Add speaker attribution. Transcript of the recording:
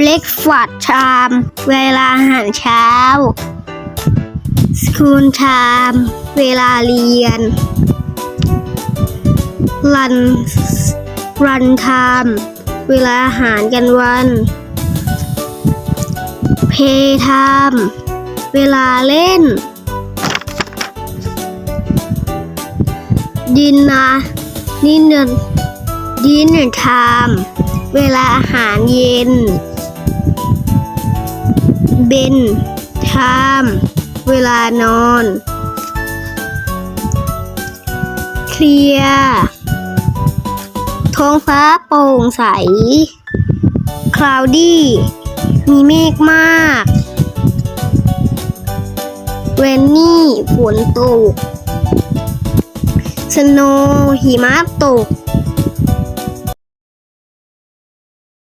Speaker 1: เบรกฟาสชาม เวลาอาหารเช้า สคูลชาม เวลาเรียน รัน รันชามเวลาอาหารกันวัน เพย์ไทมเวลาเล่น ดินนะนี่เนดินเนยชามเวลาอาหารเย็น ben time เวลานอน เคลียร์ท้องฟ้าโปร่งใส cloudy มีเมฆมาก rainy ฝนตก snow หิมะตก